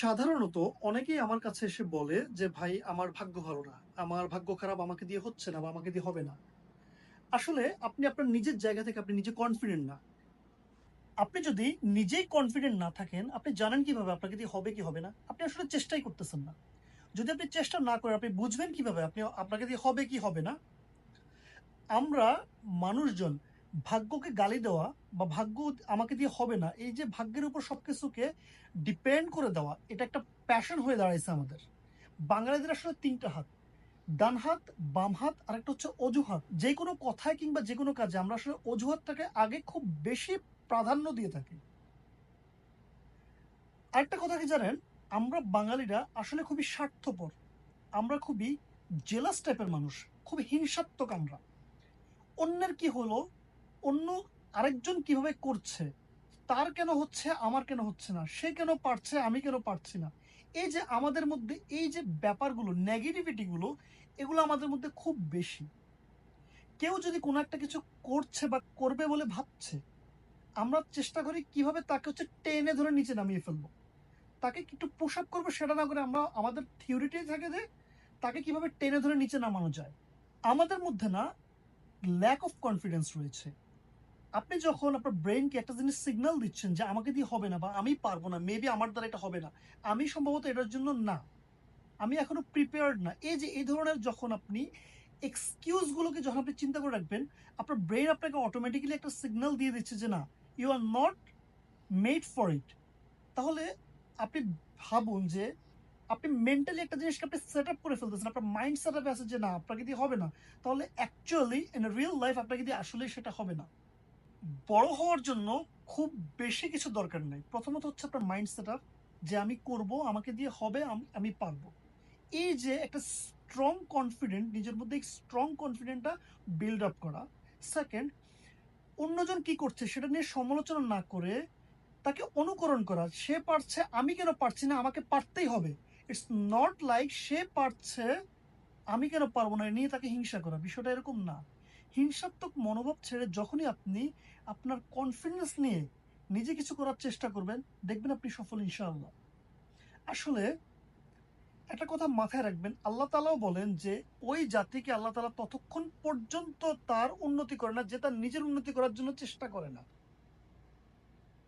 সাধারণত অনেকেই আমার কাছে এসে বলে যে, ভাই, আমার ভাগ্য ভালো না। আমার ভাগ্য খারাপ আমাকে দিয়ে হচ্ছে না বা আমাকে দিয়ে হবে না। আসলে আপনি আপনার নিজের জায়গা থেকে আপনি নিজে কনফিডেন্ট না। আপনি যদি নিজেই কনফিডেন্ট না থাকেন, আপনি জানেন কীভাবে আপনাকে দিয়ে হবে কি হবে না? আপনি আসলে চেষ্টাই করতেছেন না। যদি আপনি চেষ্টা না করেন, আপনি বুঝবেন কীভাবে আপনি আপনাকে দিয়ে হবে কি হবে না? আমরা মানুষজন ভাগ্যকে গালি দেওয়া বা ভাগ্য আমাকে দিয়ে হবে না, এই যে ভাগ্যের উপর সবকিছুকে ডিপেন্ড করে দেওয়া, এটা একটা প্যাশন হয়ে দাঁড়াইছে আমাদের। বাঙালিদের আসলে তিনটা হাত, ডান হাত, বাম হাত, আর একটা হচ্ছে অজুহাত। যে কোনো কথায় কিংবা যে কোনো কাজে আমরা আসলে অজুহাতটাকে আগে খুব বেশি প্রাধান্য দিয়ে থাকি। আরেকটা কথা কি জানেন? আমরা বাঙালিরা আসলে খুবই স্বার্থপর। আমরা খুবই জেলাস টাইপের মানুষ খুব হিংসাত্মক আমরা। অন্যের কি হলো? অন্য আরেকজন কীভাবে করছে? তার কেন হচ্ছে, আমার কেন হচ্ছে না? সে কেন পারছে, আমি কেন পারছি না? এই যে আমাদের মধ্যে এই যে ব্যাপারগুলো নেগেটিভিটিগুলো এগুলো আমাদের মধ্যে খুব বেশি। কেউ যদি কোনো একটা কিছু করছে বা করবে বলে ভাবছে, আমরা চেষ্টা করি কীভাবে তাকে হচ্ছে টেনে ধরে নিচে নামিয়ে ফেলব। তাকে একটু পুশ আপ করব সেটা না করে আমরা আমাদের থিওরিটাই থাকে যে, তাকে কীভাবে টেনে ধরে নিচে নামানো যায়? আমাদের মধ্যে না ল্যাক অফ কনফিডেন্স রয়েছে। আপনি যখন আপনার ব্রেনকে একটা জিনিস সিগন্যাল দিচ্ছেন যে আমাকে দিয়ে হবে না বা আমি পারব না মেবি আমার দ্বারা এটা হবে না, আমি সম্ভবত এটার জন্য না। আমি এখনও প্রিপেয়ার্ড না। এই যে, এই ধরনের যখন আপনি এক্সকিউজগুলোকে যখন আপনি চিন্তা করে রাখবেন, আপনার ব্রেন আপনাকে অটোমেটিক্যালি একটা সিগন্যাল দিয়ে দিচ্ছে যে না you are not made for it তাহলে আপনি ভাবুন যে আপনি মেন্টালি একটা জিনিসকে আপনি সেট আপ করে ফেলতেছেন, আপনার মাইন্ড সেট আপে আছে যে না, আপনাকে দিয়ে হবে না। তাহলে অ্যাকচুয়ালি ইন রিয়েল লাইফ আপনাকে দিয়ে আসলেই সেটা হবে না। বড় হওয়ার জন্য খুব বেশি কিছু দরকার নেই। প্রথমত হচ্ছে আপনার মাইন্ড সেট আপ যে আমি করব, আমাকে দিয়ে হবে, আমি পারব। এই যে একটা স্ট্রং কনফিডেন্ট নিজের মধ্যে স্ট্রং কনফিডেন্টটা বিল্ড আপ করা। সেকেন্ড অন্যজন কি করছে সেটা নিয়ে সমালোচনা না করে তাকে অনুকরণ করা। সে পারছে, আমি কেন পারছি না, আমাকে পারতেই হবে। ইটস নট লাইক সে পারছে, আমি কেন পারব না নিয়ে তাকে হিংসা করা। বিষয়টা এরকম না। হিংসাত্মক মনোভাব ছেড়ে যখনই আপনি আপনার কনফিডেন্স নিয়ে নিজে কিছু করার চেষ্টা করবেন, দেখবেন আপনি সফল ইনশাআল্লাহ। আসলে একটা কথা মাথায় রাখবেন, আল্লাহ তালাও বলেন যে ওই জাতিকে আল্লাহ তালা ততক্ষণ পর্যন্ত তার উন্নতি করে না, যে তার নিজের উন্নতি করার জন্য চেষ্টা করে না।